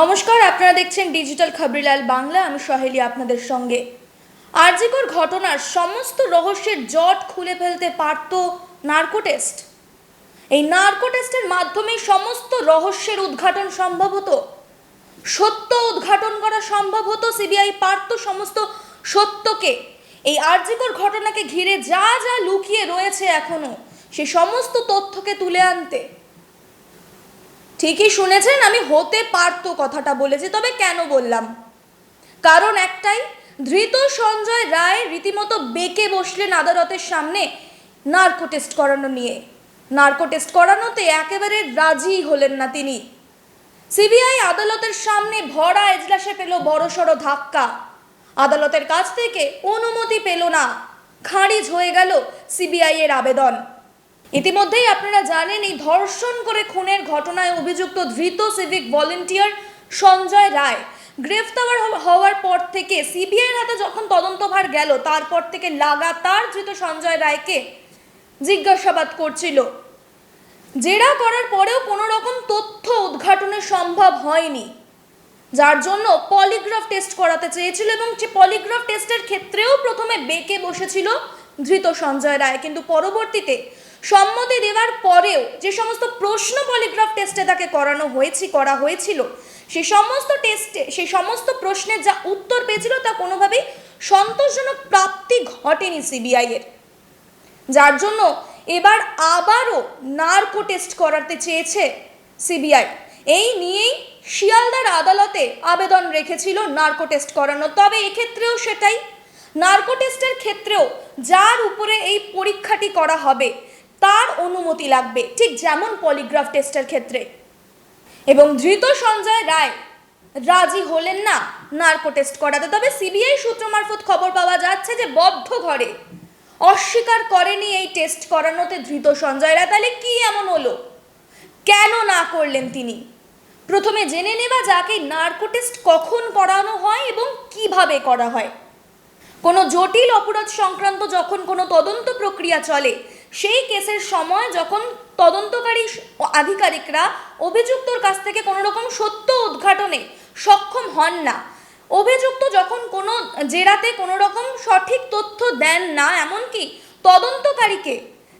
নমস্কার, আপনারা দেখছেন ডিজিটাল খবরিলাল বাংলা আমি সহেলি আপনাদের সঙ্গে। আরজিকর ঘটনার সমস্ত রহস্যের জট খুলে ফেলতে পারত নার্কো টেস্ট। এই নার্কো টেস্টের মাধ্যমে সমস্ত রহস্যের উদ্ঘাটন সম্ভব হতো। সত্য উদ্ঘাটন করা সম্ভব হতো, সিবিআই পারত সমস্ত সত্যকে। এই আরজিকর ঘটনাকে ঘিরে যা যা লুকিয়ে রয়েছে এখনও, সে সমস্ত তথ্যকে তুলে আনতে। ঠিকই শুনেছেন, আমি হতে পারতো কথাটা বলেছি, তবে কেন বললাম? কারণ একটাই, ধৃত সঞ্জয় রায় রীতিমতো বেঁকে বসলেন আদালতের সামনে নার্কো টেস্ট করানো নিয়ে। নার্কো টেস্ট করানোতে একেবারে রাজি হলেন না তিনি। সিবিআই আদালতের সামনে ভরা এজলাসে পেল বড়সড় ধাক্কা। আদালতের কাছ থেকে অনুমতি পেল না। খারিজ হয়ে গেল সিবিআই এর আবেদন। ইতিমধ্যেই আপনারা জানেন, এই ধর্ষণ করে খুনের ঘটনায় অভিযুক্ত ধৃত সিভিক ভলেন্টিয়ার সঞ্জয় রায়। গ্রেফতার হওয়ার পর থেকে সিবিআইয়ের হাতে যখন তদন্তভার গেল, তারপর থেকে লাগাতার ধৃত সঞ্জয় রায়কে জিজ্ঞাসাবাদ করছিল। জেরা করার পরেও কোনো রকম তথ্য উদ্ঘাটনে সম্ভব হয়নি। যার জন্য পলিগ্রাফ টেস্ট করাতে চেয়েছিল এবং সে পলিগ্রাফ টেস্টের ক্ষেত্রেও প্রথমে বেঁকে বসেছিল ধৃত সঞ্জয় রায়। কিন্তু পরবর্তীতে সম্মতি দেওয়ার পরেও যে সমস্ত প্রশ্ন পলিগ্রাফ টেস্টে তাকে করানো হয়েছে, করা হয়েছিল, সে সমস্ত টেস্টে সেই সমস্ত প্রশ্নের যা উত্তর পেয়েছিল তা কোনোভাবেই সন্তোষজনক প্রাপ্তি ঘটেনি সিবিআই এর। যার জন্য এবার আবারও নার্কো টেস্ট করাতে চেয়েছে সিবিআই এই নিয়েই শিয়ালদার আদালতে আবেদন রেখেছিল নার্কো টেস্ট করানো। তবে এক্ষেত্রেও সেটাই। নার্কো টেস্টের ক্ষেত্রেও যার উপরে এই পরীক্ষাটি করা হবে তার অনুমতি লাগবে, ঠিক যেমন পলিগ্রাফ টেস্টের ক্ষেত্রে। এবং ধৃত সঞ্জয় রায় রাজি হলেন না নার্কো টেস্ট করাতে। তবে সিবিআই সূত্র মারফত খবর পাওয়া যাচ্ছে যে বদ্ধ ঘরে অস্বীকার করেনি এই টেস্ট করানোতে ধৃত সঞ্জয় রায়। তাহলে কি এমন হলো? কেন না করলেন তিনি? প্রথমে জেনে নেওয়া যাকে নার্কো টেস্ট কখন করানো হয় এবং কীভাবে করা হয়। কোনো জটিল অপরাধ সংক্রান্ত যখন কোনো তদন্ত প্রক্রিয়া চলে সেই কেসের সময় যখন তদন্তকারী আধিকারিকরা অভিযুক্তর কাছ থেকে কোনো রকম সত্য উদ্ঘাটনে সক্ষম হন না। অভিযুক্ত যখন কোনো জেরাতে কোনো রকম সঠিক তথ্য দেন না, এমনকি তদন্তকারীকে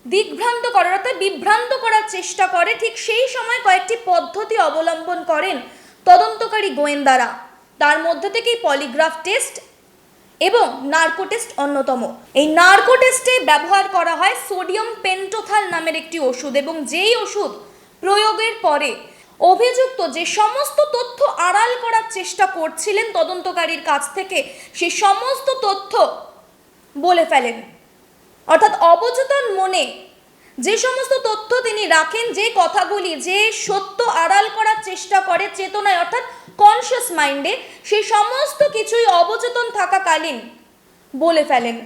দিগ্ভ্রান্ত করার অর্থাৎ বিভ্রান্ত করার চেষ্টা করে, ঠিক সেই সময় কয়েকটি পদ্ধতি অবলম্বন করেন তদন্তকারী গোয়েন্দারা। তার মধ্যে থেকেই পলিগ্রাফ টেস্ট এবং নার্কো টেস্ট অন্যতম। এই নার্কো টেস্টে ব্যবহার করা হয় সোডিয়াম পেন্টোথাল নামের একটি ওষুধ এবং যেই ওষুধ প্রয়োগের পরে অভিযুক্ত যে সমস্ত তথ্য আড়াল করার চেষ্টা করছিলেন তদন্তকারীর কাছ থেকে, সে সমস্ত তথ্য বলে ফেলেন। অর্থাৎ অবচেতন মনে যে সমস্ত তথ্য তিনি রাখেন, যে কথাগুলি, যে সত্য আড়াল করার চেষ্টা করে চেতনায়, অর্থাৎ কনসিয়াস মাইন্ডে সেই সমস্ত কিছুই অবচেতন থাকাকালীন বলে ফেলেন।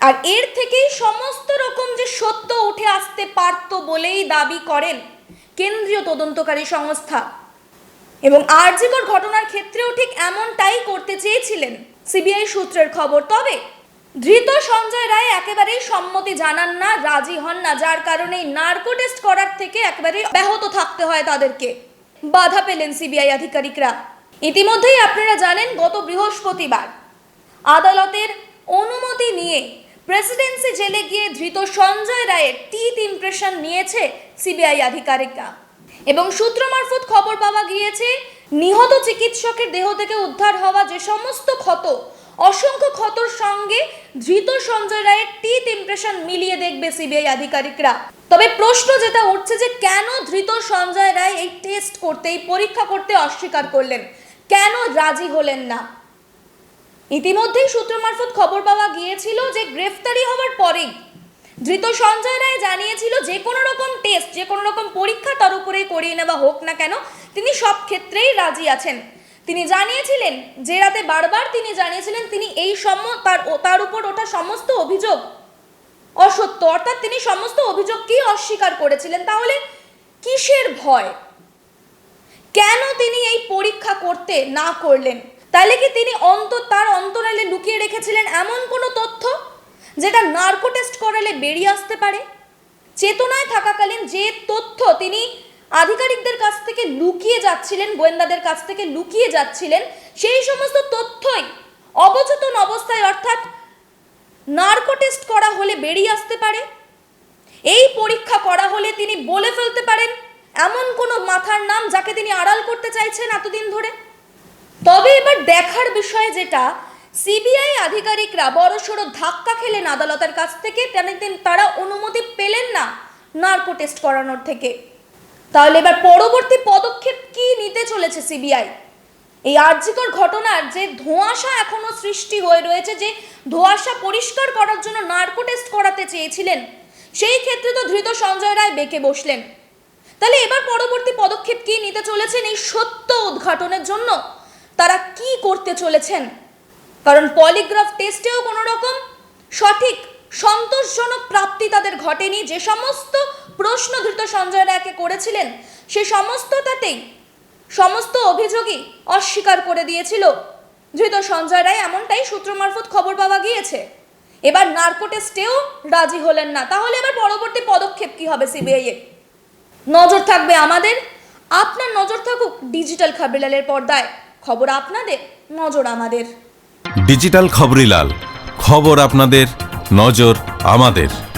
আর এর থেকেই সমস্ত রকম যে সত্য উঠে আসতে পারত বলেই দাবি করেন কেন্দ্রীয় তদন্তকারী সংস্থা। এবং আরজিকর ঘটনার ক্ষেত্রেও ঠিক এমনটাই করতে চেয়েছিলেন সিবিআই সূত্রের খবর। তবে ধৃত সঞ্জয় রায় একেবারেই সম্মতি জানান না, রাজি হন না, যার কারণে নার্কো টেস্ট করার থেকে একেবারে ব্যাহত থাকতে হয় তাদেরকে। বাধা পেলেন সিবিআই আধিকারিকরা। ইতিমধ্যেই আপনারা জানেন, গত বৃহস্পতিবার আদালতের অনুমতি নিয়ে প্রেসিডেন্সি জেলে গিয়ে ধৃত সঞ্জয় রায়ের টিথ ইমপ্রেশন নিয়েছে সিবিআই আধিকারিকরা। এবং সূত্র মারফত খবর পাওয়া গিয়েছে, নিহত চিকিৎসকের দেহ থেকে উদ্ধার হওয়া যে সমস্ত ক্ষত অসংখ্য ক্ষতর সঙ্গে ধৃত সঞ্জয় রায়ের টিথ ইমপ্রেশন মিলিয়ে দেখবে সিবিআই আধিকারিকরা। তবে প্রশ্ন যেটা উঠছে যে কেন ধৃত সঞ্জয় রায় এই টেস্ট করতে এই পরীক্ষা করতে অস্বীকার করলেন? কেন রাজি হলেন না? ইতিমধ্যেই সূত্র মারফত খবর পাওয়া গিয়েছিল যে গ্রেফতারি হওয়ার পরেই ধৃত সঞ্জয় রায় জানিয়েছিল যে কোনো রকম টেস্ট যে কোনো রকম পরীক্ষা তার উপরেই করিয়ে নেওয়া হোক না কেন, তিনি সব ক্ষেত্রেই রাজি আছেন। তিনি জানিয়েছিলেন, যে রাতে বারবার তিনি জানিয়েছিলেন, তিনি এই সম, তার তার উপর ওঠা সমস্ত অভিযোগ অসত্য। অর্থাৎ তিনি সমস্ত অভিযোগকেই অস্বীকার করেছিলেন? তাহলে কিসের ভয়? কেন তিনি এই পরীক্ষা করতে না করলেন? তাহলে কি তিনি অন্তর তার অন্তরালে লুকিয়ে রেখেছিলেন এমন কোনো তথ্য, যেটা নার্কো টেস্ট করালে বেরিয়ে আসতে পারে? চেতনায় থাকাকালীন যে তথ্য তিনি আধিকারিকদের কাছ থেকে লুকিয়ে যাচ্ছিলেন, গোয়েন্দাদের কাছ থেকে লুকিয়ে যাচ্ছিলেন সেই সমস্ত তথ্যই অবচেতন অবস্থায়, অর্থাৎ নার্কো টেস্ট করা হলে বেরিয়ে আসতে পারে, এই পরীক্ষা করা হলে তিনি বলে ফেলতে পারেন এমন কোনো মাথার নাম যাকে তিনি আড়াল করতে চাইছেন এতদিন ধরে। তবে এবার দেখার বিষয় যেটা, সিবিআই আধিকারিকরা বড়সড় ধাক্কা খেলেন আদালতের কাছ থেকে তারা অনুমতি পেলেন না নার্কো টেস্ট করানোর থেকে। তাহলে এবার পরবর্তী পদক্ষেপ কি নিতে চলেছে সিবিআই? এই আর্যিকর ঘটনার যে ধোঁয়াশা এখনও সৃষ্টি হয়ে রয়েছে, যে ধোঁয়াশা পরিষ্কার করার জন্য নার্কো টেস্ট করাতে চেয়েছিলেন, সেই ক্ষেত্রে তো ধৃত সঞ্জয় রায় বেঁকে বসলেন। তাহলে এবার পরবর্তী পদক্ষেপ কি নিতে চলেছেন এই সত্য উদ্ঘাটনের জন্য? তারা কি করতে চলেছেন? কারণ পলিগ্রাফ টেস্টেও কোনো রকম সঠিক সন্তোষজনক প্রাপ্তি তাদের ঘটেনি। যে সমস্ত প্রশ্ন ধৃত সঞ্জয় রায়কে করেছিলেন, সে সমস্তটাতেই, সমস্ত অভিযোগই অস্বীকার করে দিয়েছিল। ধৃত সঞ্জয় রায় এমনটাই সূত্র মারফত খবর পাওয়া গিয়েছে। এবার নার্কো টেস্টেও রাজি হলেন না। তাহলে এবার পরবর্তী পদক্ষেপ কি হবে সিবিআই এর? নজর থাকবে আমাদের। আপনার নজর থাকুক ডিজিটাল খাবরিলালের পর্দায়। খবর আপনাদের, নজর আমাদের। ডিজিটাল খবরিলাল খবর আপনাদের, নজর আমাদের।